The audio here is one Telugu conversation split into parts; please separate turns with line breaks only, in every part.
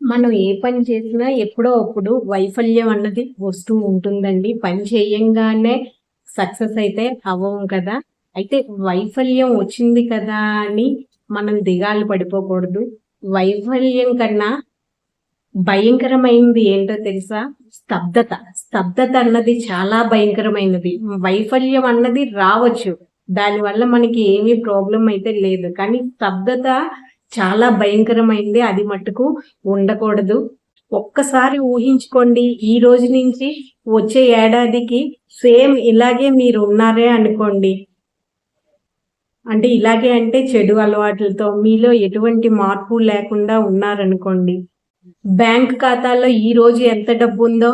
మనం ఏ పని చేసినా ఎప్పుడో అప్పుడు వైఫల్యం అన్నది వస్తూ ఉంటుందండి. పని చేయంగానే సక్సెస్ అయితే అవ్వము కదా. అయితే వైఫల్యం వచ్చింది కదా అని మనం దిగాలు పడిపోకూడదు. వైఫల్యం కన్నా భయంకరమైనది ఏంటో తెలుసా? స్తబ్దత. స్తబ్దత అన్నది చాలా భయంకరమైనది. వైఫల్యం అన్నది రావచ్చు. దానివల్ల మనకి ఏమీ ప్రాబ్లం అయితే లేదు. కానీ స్తబ్దత చాలా భయంకరమైంది. అది మట్టుకు ఉండకూడదు. ఒక్కసారి ఊహించుకోండి ఈ రోజు నుంచి వచ్చే ఏడాదికి సేమ్ ఇలాగే మీరు ఉన్నారే అనుకోండి. అంటే ఇలాగే అంటే చెడు అలవాట్లతో మీలో ఎటువంటి మార్పు లేకుండా ఉన్నారనుకోండి. బ్యాంక్ ఖాతాలో ఈ రోజు ఎంత డబ్బు ఉందో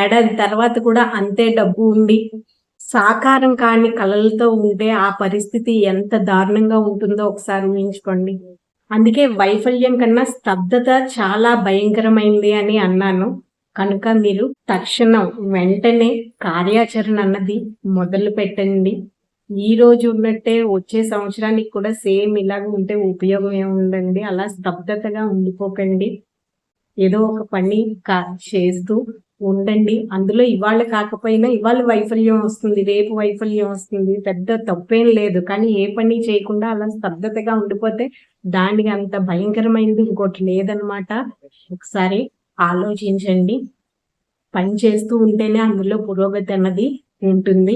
ఏడాది తర్వాత కూడా అంతే డబ్బు ఉండి సాకారం కాని కళలతో ఉంటే ఆ పరిస్థితి ఎంత దారుణంగా ఉంటుందో ఒకసారి ఊహించుకోండి. అందుకే వైఫల్యం కన్నా స్తబ్దత చాలా భయంకరమైంది అని అన్నాను. కనుక మీరు తక్షణం వెంటనే కార్యాచరణ అన్నది మొదలు పెట్టండి. ఈ రోజు ఉన్నట్టే వచ్చే సంవత్సరానికి కూడా సేమ్ ఇలాగ ఉంటే ఉపయోగం ఏముందండి అలా స్తబ్దతగా ఉండిపోకండి. ఏదో ఒక పని కా- చేస్తూ ఉండండి. అందులో ఇవాళ కాకపోయినా ఇవాళ వైఫల్యం వస్తుంది రేపు వైఫల్యం వస్తుంది. పెద్ద తప్పేం లేదు. కానీ ఏ పని చేయకుండా అలా స్తబ్దతగా ఉండిపోతే దానికి అంత భయంకరమైనది ఇంకోటి లేదనమాట ఒకసారి ఆలోచించండి. పని చేస్తూ ఉంటేనే అందులో పురోగతి అన్నది ఉంటుంది.